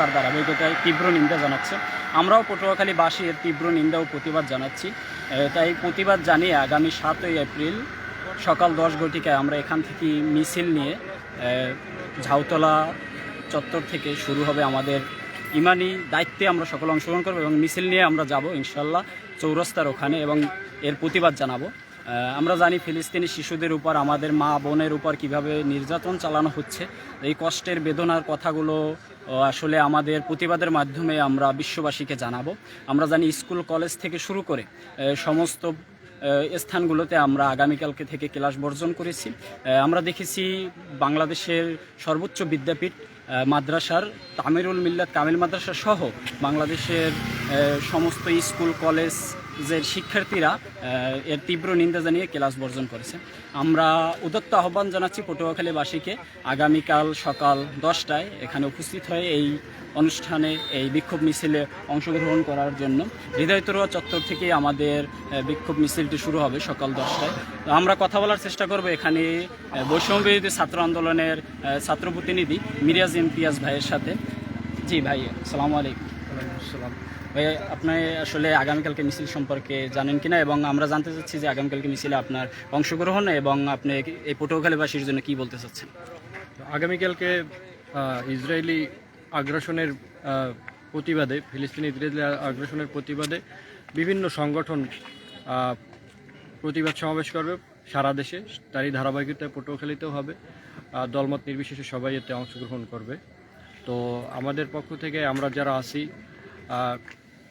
তার ধারাবাহিকতায় তীব্র নিন্দা জানাচ্ছে। আমরাও পটুয়াখালীবাসী এর তীব্র নিন্দা ও প্রতিবাদ জানাচ্ছি। তাই প্রতিবাদ জানিয়ে আগামী সাতই এপ্রিল সকাল দশ ঘটিকায় আমরা এখান থেকে মিছিল নিয়ে ঝাউতলা চত্বর থেকে শুরু হবে আমাদের ইমানি দায়িত্বে আমরা সকলে অংশগ্রহণ করব এবং মিছিল নিয়ে আমরা যাব ইনশাল্লাহ চৌরাস্তার ওখানে এবং এর প্রতিবাদ জানাব। আমরা জানি ফিলিস্তিনি শিশুদের উপর, আমাদের মা বোনের উপর কীভাবে নির্যাতন চালানো হচ্ছে। এই কষ্টের বেদনার কথাগুলো আসলে আমাদের প্রতিবাদের মাধ্যমে আমরা বিশ্ববাসীকে জানাব। আমরা জানি স্কুল, কলেজ থেকে শুরু করে সমস্ত স্থানগুলোতে আমরা আগামীকালকে থেকে ক্লাস বর্জন করেছি। আমরা দেখেছি বাংলাদেশের সর্বোচ্চ বিদ্যাপীঠ মাদ্রাসার তামিরুল মিল্লাত কামিল মাদ্রাসা সহ বাংলাদেশের সমস্ত স্কুল কলেজের শিক্ষার্থীরা এর তীব্র নিন্দা জানিয়ে ক্লাস বর্জন করেছে। আমরা উদত্ত আহ্বান জানাচ্ছি পটুয়াখালীবাসীকে আগামীকাল সকাল দশটায় এখানে উপস্থিত হয়ে এই অনুষ্ঠানে এই বিক্ষোভ মিছিলে অংশগ্রহণ করার জন্য হৃদয়তরুয়া চত্বর থেকে আমাদের বিক্ষোভ মিছিলটি শুরু হবে সকাল দশটায়। আমরা কথা বলার চেষ্টা করব এখানে আহ, বৈষম্য বিরোধী ছাত্র আন্দোলনের ছাত্র প্রতিনিধি মিরাজ ইমতিয়াজ ভাইয়ের সাথে। জি ভাই আসসালামু আলাইকুম। ভাই আপনি আসলে আগামীকালকে মিছিল সম্পর্কে জানেন কিনা এবং আমরা জানতে চাচ্ছি যে আগামীকালকে মিছিলে আপনার অংশগ্রহণ এবং আপনি এই পটুয়াখালীবাসীর জন্য কি বলতে চাচ্ছেন? আগামীকালকে ইসরায়েলি আগ্রাসনের প্রতিবাদে, ফিলিস্তিনি ইসরায়েলি আগ্রাসনের প্রতিবাদে বিভিন্ন সংগঠন প্রতিবাদ সমাবেশ করবে সারা দেশে। তারই ধারাবাহিকতায় পটুয়াখালীতেও হবে। দলমত নির্বিশেষে সবাই এতে অংশগ্রহণ করবে। তো আমাদের পক্ষ থেকে আমরা যারা আছি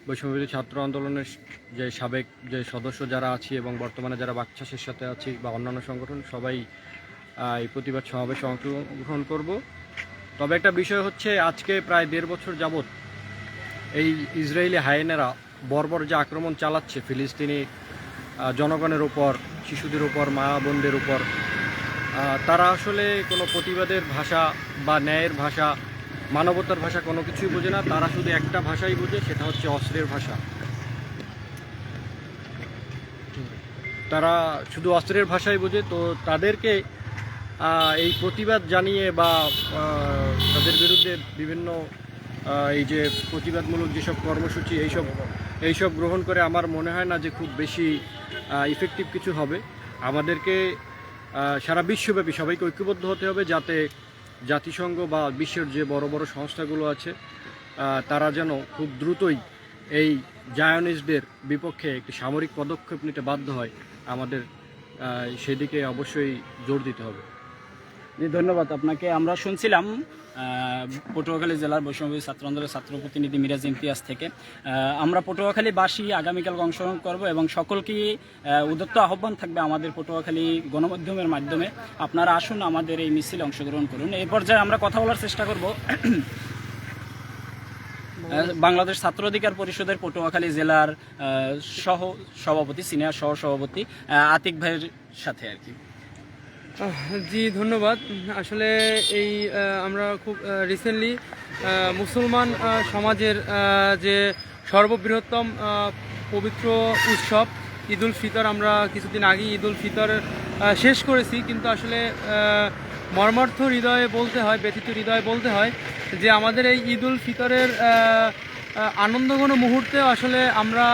বৈষম্যবিরোধী ছাত্র আন্দোলনের যে সাবেক যে সদস্য যারা আছি এবং বর্তমানে যারা বাকচাষের সাথে আছি বা অন্যান্য সংগঠন, সবাই এই প্রতিবাদ সমাবেশে অংশগ্রহণ করব। তবে একটা বিষয় হচ্ছে, আজকে প্রায় দেড় বছর যাবৎ এই ইসরায়েলি হায়েনেরা বর্বর যে আক্রমণ চালাচ্ছে, ফিলিস্তিনি জনগণের উপর, শিশুদের উপর, মা বোনদের উপর তারা আসলে কোনো প্রতিবাদের ভাষা বা ন্যায়ের ভাষা মানবতার ভাষা কোনো কিছুই বোঝে না, তারা শুধু একটা ভাষাই বোঝে, সেটা হচ্ছে অস্ত্রের ভাষা। তারা শুধু অস্ত্রের ভাষাই বোঝে, তো তাদেরকে এই প্রতিবাদ জানিয়ে বা তাদের বিরুদ্ধে বিভিন্ন এই যে প্রতিবাদমূলক যেসব কর্মসূচি, এইসব এইসব গ্রহণ করে আমার মনে হয় না যে খুব বেশি ইফেক্টিভ কিছু হবে। আমাদেরকে সারা বিশ্বব্যাপী সবাইকে ঐক্যবদ্ধ হতে হবে যাতে জাতিসংঘ বা বিশ্বের যে বড় বড় সংস্থাগুলো আছে তারা যেন খুব দ্রুতই এই জায়নিস্টদের বিপক্ষে একটি সামরিক পদক্ষেপ নিতে বাধ্য হয়, আমাদের সেদিকে অবশ্যই জোর দিতে হবে। জি ধন্যবাদ। আপনাকে আমরা শুনছিলাম পটুয়াখালী জেলার বৈষম্যবিরোধী ছাত্র আন্দোলনের ছাত্র প্রতিনিধি মিরাজ ইমতিয়াজ থেকে। আমরা পটুয়াখালীবাসী আগামীকাল অংশগ্রহণ করব এবং সকলকেই আহ, উদ্যত্ত আহ্বান থাকবে আমাদের পটুয়াখালী গণমাধ্যমের মাধ্যমে। আপনারা আসুন আমাদের এই মিছিলে অংশগ্রহণ করুন। এই পর্যায়ে আমরা কথা বলার চেষ্টা করব। বাংলাদেশ ছাত্র অধিকার পরিষদের পটুয়াখালী জেলার সহ সভাপতি সিনিয়র সহ সভাপতি আতিক ভাইয়ের সাথে আর কি। জি, ধন্যবাদ। আসলে এই আমরা খুব রিসেন্টলি মুসলমান সমাজের যে সর্ববৃহত্তম পবিত্র উৎসব ঈদ উল ফিতর, আমরা কিছুদিন আগে ঈদ উল ফিতর শেষ করেছি। কিন্তু আসলে মর্মার্থ হৃদয়ে বলতে হয় ব্যথিত হৃদয়ে বলতে হয় যে আমাদের এই ঈদ উল ফিতরের আনন্দঘন মুহূর্তে আসলে আমরা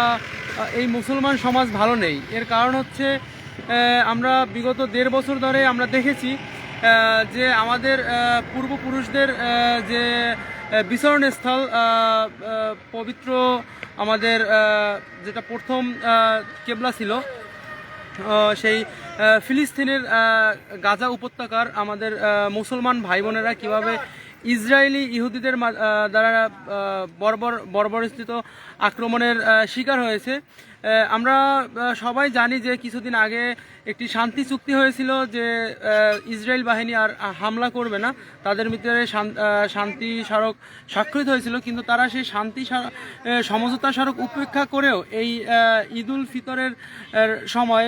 এই মুসলমান সমাজ ভালো নেই। এর কারণ হচ্ছে আমরা বিগত দেড় বছর ধরে আমরা দেখেছি যে আমাদের পূর্বপুরুষদের যে বিচরণস্থল পবিত্র আমাদের যেটা প্রথম কেবলা ছিল সেই ফিলিস্তিনের গাজা উপত্যকার আমাদের মুসলমান ভাই বোনেরা কীভাবে ইসরায়েলি ইহুদিদের দ্বারা বর্বর, বর্বরস্থিত আক্রমণের শিকার হয়েছে আমরা সবাই জানি যে কিছুদিন আগে একটি শান্তি চুক্তি হয়েছিল যে ইসরায়েল বাহিনী আর হামলা করবে না। তাদের ভিতরে শান- শান্তি স্মারক স্বাক্ষরিত হয়েছিল কিন্তু তারা সেই শান্তি সমঝোতা স্মারক উপেক্ষা করেও এই আহ, ঈদ ফিতরের সময়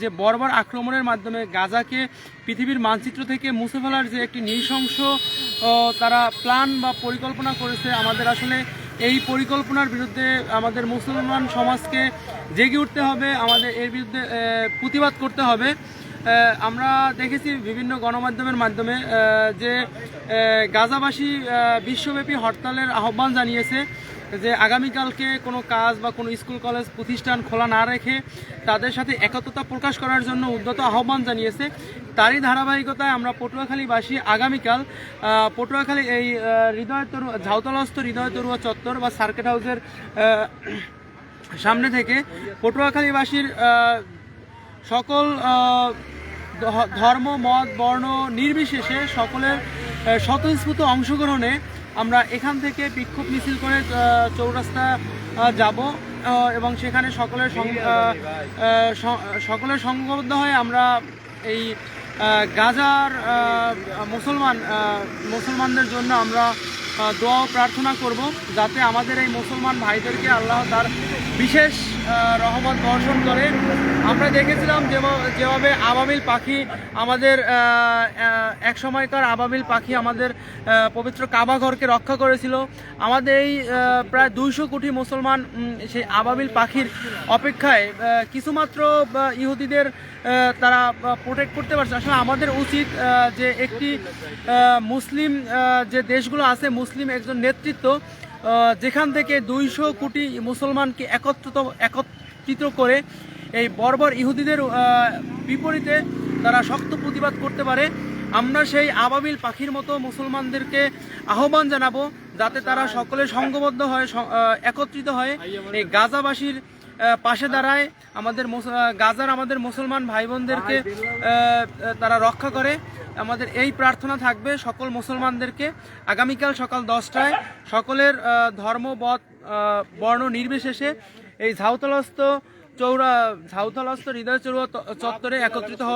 যে বর্বর আক্রমণের মাধ্যমে গাজাকে পৃথিবীর মানচিত্র থেকে মুছে ফেলার যে একটি নৃশংস তারা প্ল্যান বা পরিকল্পনা করেছে আমাদের আসলে এই পরিকল্পনার বিরুদ্ধে আমাদের মুসলমান সমাজকে জেগে উঠতে হবে, আমাদের এর বিরুদ্ধে প্রতিবাদ করতে হবে। আমরা দেখেছি বিভিন্ন গণমাধ্যমের মাধ্যমে যে গাজাবাসী বিশ্বব্যাপী হরতালের আহ্বান জানিয়েছে যে আগামীকালকে কোনো কাজ বা কোনো স্কুল, কলেজ, প্রতিষ্ঠান খোলা না রেখে তাদের সাথে একত্রতা প্রকাশ করার জন্য উদ্যত আহ্বান জানিয়েছে। তারই ধারাবাহিকতায় আমরা পটুয়াখালীবাসী আগামীকাল পটুয়াখালী এই হৃদয় তরু, ঝাউতলাস্থ হৃদয় তরুয়া চত্বর বা সার্কেট হাউসের সামনে থেকে পটুয়াখালীবাসীর সকল ধর্ম, মত, বর্ণ নির্বিশেষে সকলের স্বতঃস্ফূর্ত অংশগ্রহণে আমরা এখান থেকে বিক্ষোভ মিছিল করে চৌরাস্তা যাব এবং সেখানে সকলের সকলের সংবদ্ধ হয়ে আমরা এই গাজার মুসলমান মুসলমানদের জন্য আমরা দোয়া প্রার্থনা করব যাতে আমাদের এই মুসলমান ভাইদেরকে আল্লাহ তার বিশেষ রহমত বর্ষণ করে আমরা দেখেছিলাম যেভ- যেভাবে আবাবিল পাখি আমাদের এক সময়কার আবাবিল পাখি আমাদের পবিত্র কাবা ঘরকে রক্ষা করেছিল। আমাদের এই প্রায় দুইশো কোটি মুসলমান সেই আবাবিল পাখির অপেক্ষায় কিছুমাত্র ইহুদিদের তারা প্রোটেক্ট করতে পারছে। আসলে আমাদের উচিত যে একটি মুসলিম যে দেশগুলো আছে, মুসলিম একজন নেতৃত্ব যেখান থেকে দুইশো কোটি মুসলমানকে একত্রিত একত্রিত করে এই বর্বর ইহুদিদের বিপরীতে তারা শক্ত প্রতিবাদ করতে পারে, আমরা সেই আবাবিল পাখির মতো মুসলমানদেরকে আহ্বান জানাব যাতে তারা সকলে সংঘবদ্ধ হয় একত্রিত হয়। এই গাজাবাসীর পাশে দাঁড়ায় আমাদের গাজার আমাদের মুসলমান ভাই বোনদেরকে তারা রক্ষা করে। আমাদের এই প্রার্থনা থাকবে সকল মুসলমানদেরকে। আগামীকাল সকাল দশটায় সকলের ধর্ম বধ বর্ণ নির্বিশেষে এই ঝাউতলস্থ চৌরা, ঝাউতলস্থ হৃদয় চৌরা চত্বরে একত্রিত হওয়া